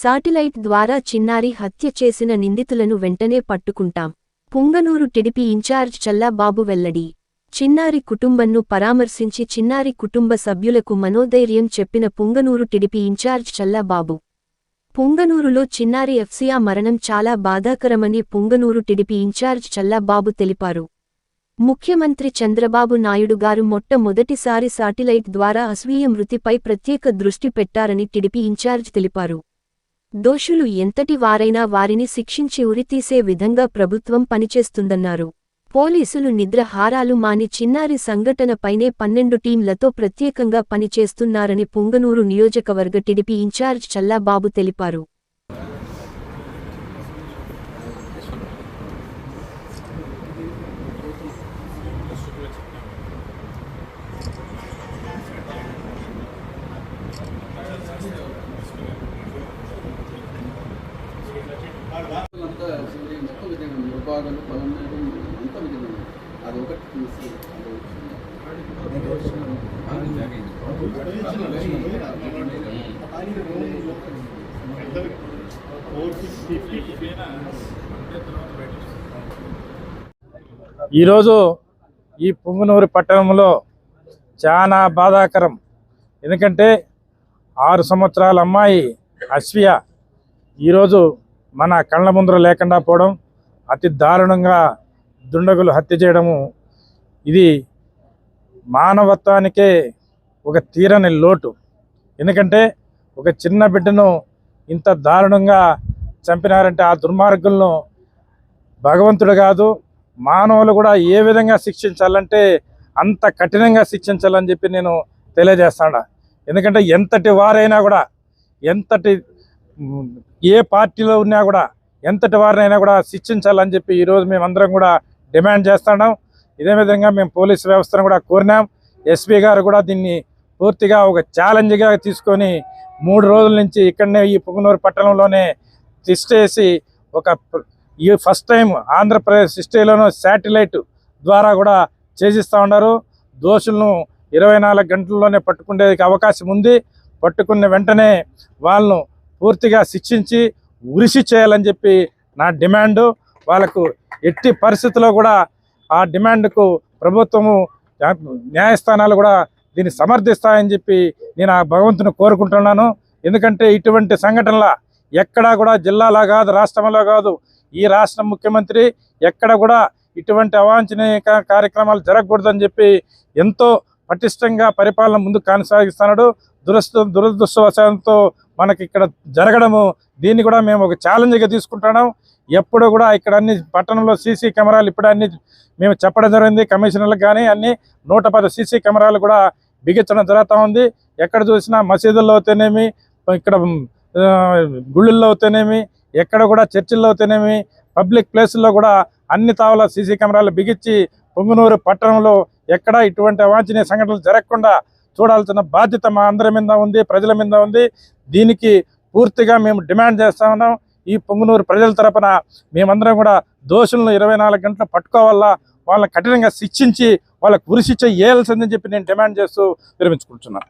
Satellite ద్వారా చిన్నారి హత్య చేసిన నిందితులను వెంటనే పట్టుకుంటాం. పుంగనూరు టిడిపి ఇన్ఛార్జ్ చల్లాబాబు వెల్లడి. చిన్నారి కుటుంబంను పరామర్శించి చిన్నారి కుటుంబ సభ్యులకు మనోధైర్యం చెప్పిన Punganur TDP in charge Challababu. పుంగనూరులో చిన్నారి ఎఫ్సియా మరణం చాలా బాధాకరమని పుంగనూరు టిడిపి ఇన్ఛార్జ్ చల్లాబాబు తెలిపారు. ముఖ్యమంత్రి చంద్రబాబు నాయుడు గారు మొట్టమొదటిసారి శాటిలైట్ ద్వారా అస్వీయ మృతిపై ప్రత్యేక దృష్టి పెట్టారని టిడిపి ఇన్ఛార్జ్ తెలిపారు. దోషులు ఎంతటి వారైనా వారిని శిక్షించి ఉరితీసే విధంగా ప్రభుత్వం పనిచేస్తుందన్నారు. పోలీసులు నిద్రహారాలు మాని చిన్నారి సంఘటనపైనే పన్నెండు టీంలతో ప్రత్యేకంగా పనిచేస్తున్నారని పుంగనూరు నియోజకవర్గ టిడిపి ఇన్ఛార్జ్ చల్లాబాబు తెలిపారు. అంతా మొత్తం విభాగాలు పదమూడు అది ఒకటి తీసి ఈరోజు ఈ పుంగునూరు పట్టణంలో చాలా బాధాకరం. ఎందుకంటే ఆరు సంవత్సరాల అమ్మాయి అశ్వియ ఈరోజు మన కళ్ళ ముందర లేకుండా పోవడం అతి దారుణంగా దుండగులు హత్య చేయడము ఇది మానవత్వానికే ఒక తీరని లోటు. ఎందుకంటే ఒక చిన్న బిడ్డను ఇంత దారుణంగా చంపినారంటే ఆ దుర్మార్గులను భగవంతుడు కాదు మానవులు కూడా ఏ విధంగా శిక్షించాలంటే అంత కఠినంగా శిక్షించాలని చెప్పి నేను తెలియజేస్తాను. ఎందుకంటే ఎంతటి వారైనా కూడా ఎంతటి ఏ పార్టీలో ఉన్నా కూడా ఎంతటి వారినైనా కూడా శిక్షించాలని చెప్పి ఈరోజు మేమందరం కూడా డిమాండ్ చేస్తున్నాం. ఇదే విధంగా మేము పోలీస్ వ్యవస్థను కూడా కోరినాం. ఎస్పీ గారు కూడా దీన్ని పూర్తిగా ఒక ఛాలెంజ్గా తీసుకొని మూడు రోజుల నుంచి ఇక్కడనే ఈ పుంగనూరు పట్టణంలోనే చేసి ఒక ఈ ఫస్ట్ టైం ఆంధ్రప్రదేశ్ హిస్టరీలోనూ శాటిలైట్ ద్వారా కూడా చేసిస్తూ ఉన్నారు. దోషులను ఇరవై నాలుగు గంటల్లోనే పట్టుకునేందుకు అవకాశం ఉంది. పట్టుకున్న వెంటనే వాళ్ళను పూర్తిగా శిక్షించి ఉరిసి చేయాలని చెప్పి నా డిమాండు. వాళ్ళకు ఎట్టి పరిస్థితుల్లో కూడా ఆ డిమాండ్కు ప్రభుత్వము న్యాయస్థానాలు కూడా దీన్ని సమర్థిస్తాయని చెప్పి నేను ఆ భగవంతుని కోరుకుంటున్నాను. ఎందుకంటే ఇటువంటి సంఘటనల ఎక్కడా కూడా జిల్లాలో కాదు రాష్ట్రంలో కాదు ఈ రాష్ట్ర ముఖ్యమంత్రి ఎక్కడ కూడా ఇటువంటి అవాంఛనీయ కార్యక్రమాలు జరగకూడదని చెప్పి ఎంతో పటిష్టంగా పరిపాలన ముందుకు కొనసాగిస్తున్నాడు. దురస్థ దురదృష్టవశాంతో మనకి ఇక్కడ జరగడము దీన్ని కూడా మేము ఒక ఛాలెంజ్గా తీసుకుంటున్నాం. ఎప్పుడు కూడా ఇక్కడ అన్ని పట్టణంలో సీసీ కెమెరాలు ఇప్పుడు అన్ని మేము చెప్పడం జరిగింది కమిషనర్లకు కానీ అన్ని నూట పది సీసీ కెమెరాలు కూడా బిగించడం జరుగుతూ ఉంది. ఎక్కడ చూసినా మసీదుల్లో అయితేనేమి ఇక్కడ ఆ, గుళ్ళల్లో అయితేనేమి ఎక్కడ కూడా చర్చిల్లో అయితేనేమి పబ్లిక్ ప్లేసుల్లో కూడా అన్ని తావుల సీసీ కెమెరాలు బిగించి పొంగునూరు పట్టణంలో ఎక్కడ ఇటువంటి అవాంఛనీయ సంఘటనలు జరగకుండా చూడాల్సిన బాధ్యత మా అందరి మీద ఉంది ప్రజల మీద ఉంది. దీనికి పూర్తిగా మేము డిమాండ్ చేస్తా ఉన్నాం. ఈ పొంగునూరు ప్రజల తరపున మేమందరం కూడా దోషులను ఇరవై నాలుగు గంటలు పట్టుకోవాలా వాళ్ళని కఠినంగా శిక్షించి వాళ్ళకు ఉరిశిక్ష వేయాల్సిందని చెప్పి నేను డిమాండ్ చేస్తూ విరమించుకుంటున్నాను.